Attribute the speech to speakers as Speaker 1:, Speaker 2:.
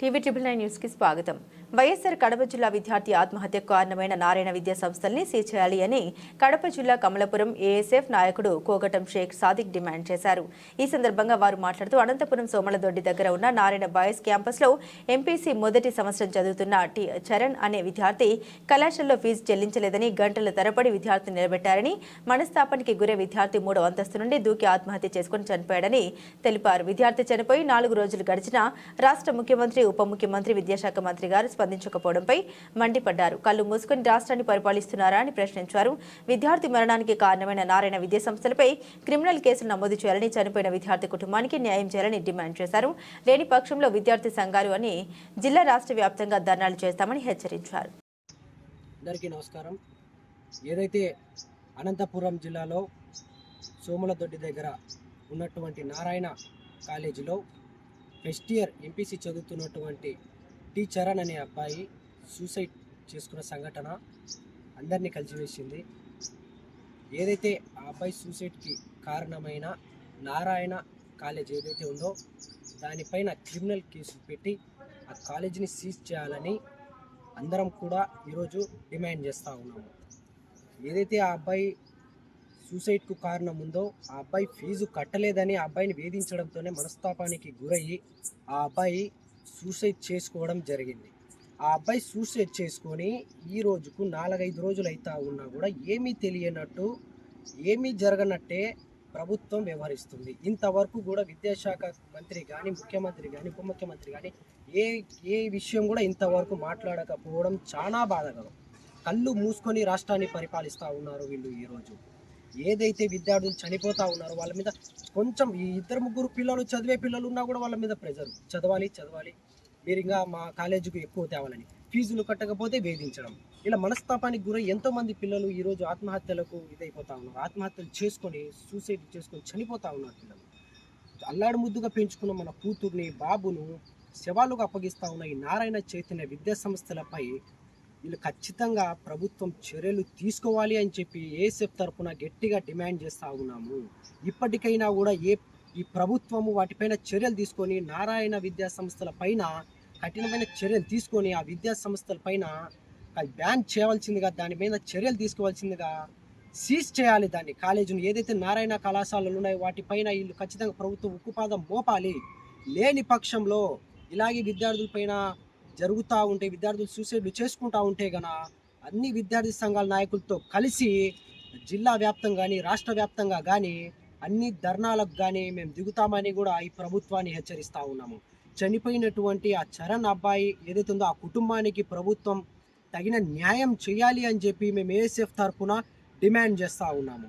Speaker 1: TV triple nine న్యూస్కి స్వాగతం. వైఎస్ఆర్ కడప జిల్లా విద్యార్థి ఆత్మహత్యకు కారణమైన నారాయణ విద్యా సంస్థల్ని సీజ్ చేయాలి అని కడప జిల్లా కమలపురం ఏఎస్ఎఫ్ నాయకుడు కోగటం షేక్ సాదిక్ డిమాండ్ చేశారు. ఈ సందర్భంగా వారు మాట్లాడుతూ అనంతపురం సోమలదొడ్డి దగ్గర ఉన్న నారాయణ బాయ్స్ క్యాంపస్లో ఎంపీసీ మొదటి సంవత్సరం చదువుతున్న టి చరణ్ అనే విద్యార్థి కళాశాలలో ఫీజు చెల్లించలేదని గంటల తరబడి విద్యార్థిని నిలబెట్టారని మనస్తాపానికి గురే విద్యార్థి మూడో అంతస్తు నుండి దూకి ఆత్మహత్య చేసుకుని చనిపోయాడని తెలిపారు. విద్యార్థి చనిపోయి నాలుగు రోజులు గడిచినా రాష్ట్ర ముఖ్యమంత్రి ఉప ముఖ్యమంత్రి విద్యాశాఖ మంత్రి గారు స్పందించకపోవడంపై మండిపడ్డారు. కళ్ళు మూసుకుని రాష్ట్రాన్ని పరిపాలిస్తున్నారా అని ప్రశ్నించారు. విద్యార్థి మరణానికి కారణమైన నారాయణ విద్యా సంస్థలపై క్రిమినల్ కేసులు నమోదు చేయాలని చనిపోయిన విద్యార్థి కుటుంబానికి న్యాయం చేయాలని డిమాండ్ చేశారు. లేని పక్షంలో విద్యార్థి సంఘాలు అని జిల్లా రాష్ట్ర వ్యాప్తంగా ధర్నాలు చేస్తామని హెచ్చరించారు.
Speaker 2: అందరికీ నమస్కారం. ఏదైతే అనంతపురం జిల్లాలో సోములదొడ్డి దగ్గర ఉన్నటువంటి నారాయణ కాలేజీలో ఫస్ట్ ఇయర్ ఎంపీసీ చదువుతున్నటువంటి టీ చరణ్ అనే అబ్బాయి సూసైడ్ చేసుకున్న సంఘటన అందరినీ కలిసివేసింది ఏదైతే ఆ అబ్బాయి సూసైడ్కి కారణమైన నారాయణ కాలేజ్ ఏదైతే ఉందో దానిపైన క్రిమినల్ కేసు పెట్టి ఆ కాలేజీని సీజ్ చేయాలని అందరం కూడా ఈరోజు డిమాండ్ చేస్తూ ఉన్నాము. ఏదైతే ఆ అబ్బాయి సూసైడ్కు కారణం ఉందో ఆ అబ్బాయి ఫీజు కట్టలేదని ఆ అబ్బాయిని వేధించడంతోనే మనస్తాపానికి గురయ్యి ఆ అబ్బాయి సూసైడ్ చేసుకోవడం జరిగింది. ఆ అబ్బాయి సూసైడ్ చేసుకొని ఈ రోజుకు నాలుగైదు రోజులు అవుతా ఉన్నా కూడా ఏమీ తెలియనట్టు ఏమీ జరగనట్టే ప్రభుత్వం వ్యవహరిస్తుంది. ఇంతవరకు కూడా విద్యాశాఖ మంత్రి కానీ ముఖ్యమంత్రి కానీ ఉప ముఖ్యమంత్రి కానీ ఏ ఏ విషయం కూడా ఇంతవరకు మాట్లాడకపోవడం చాలా బాధకరం. కళ్ళు మూసుకొని రాష్ట్రాన్ని పరిపాలిస్తూ ఉన్నారు వీళ్ళు ఈరోజు ఏదైతే విద్యార్థులు చనిపోతా ఉన్నారో వాళ్ళ మీద కొంచెం ఈ ఇద్దరు ముగ్గురు పిల్లలు చదివే పిల్లలు ఉన్నా కూడా వాళ్ళ మీద ప్రెజర్ చదవాలి చదవాలి. మీరు ఇంకా మా కాలేజీకి ఎక్కువ తేవాలని. ఫీజులు కట్టకపోతే వేధించడం. ఇలా మనస్తాపానికి గురై ఎంతోమంది పిల్లలు ఈరోజు ఆత్మహత్యలకు ఇదైపోతా ఉన్నారు. ఆత్మహత్యలు చేసుకొని సూసైడ్ చేసుకొని చనిపోతా ఉన్నారు పిల్లలు. అల్లాడు ముద్దుగా పెంచుకున్న మన కూతుర్ని బాబును శవాలుగా అప్పగిస్తా ఉన్న ఈ నారాయణ చైతన్య విద్యా సంస్థలపై వీళ్ళు ఖచ్చితంగా ప్రభుత్వం చర్యలు తీసుకోవాలి అని చెప్పి ఏసెఫ్ తరపున గట్టిగా డిమాండ్ చేస్తూ ఉన్నాము. ఇప్పటికైనా కూడా ఏ ఈ ప్రభుత్వము వాటిపైన చర్యలు తీసుకొని నారాయణ విద్యా సంస్థల పైన కఠినమైన చర్యలు తీసుకొని ఆ విద్యా సంస్థల పైన బ్యాన్ చేయవలసిందిగా దాని మీద చర్యలు తీసుకోవాల్సిందిగా సీజ్ చేయాలి దాన్ని. కాలేజీని ఏదైతే నారాయణ కళాశాలలు ఉన్నాయో వాటిపైన వీళ్ళు ఖచ్చితంగా ప్రభుత్వం ఉక్కుపాదం మోపాలి. లేని పక్షంలో ఇలాగే విద్యార్థులపైన జరుగుతూ ఉంటే విద్యార్థులు సూసైడ్లు చేసుకుంటూ ఉంటే గన అన్ని విద్యార్థి సంఘాల నాయకులతో కలిసి జిల్లా వ్యాప్తంగా కానీ రాష్ట్ర వ్యాప్తంగా కానీ అన్ని ధర్నాలకు కానీ మేము దిగుతామని కూడా ఈ ప్రభుత్వాన్ని హెచ్చరిస్తూ ఉన్నాము. చనిపోయినటువంటి ఆ చరణ్ అబ్బాయి ఏదైతే ఉందో ఆ కుటుంబానికి ప్రభుత్వం తగిన న్యాయం చేయాలి అని చెప్పి మేము ఏఎస్ఎఫ్ తరఫున డిమాండ్ చేస్తూ ఉన్నాము.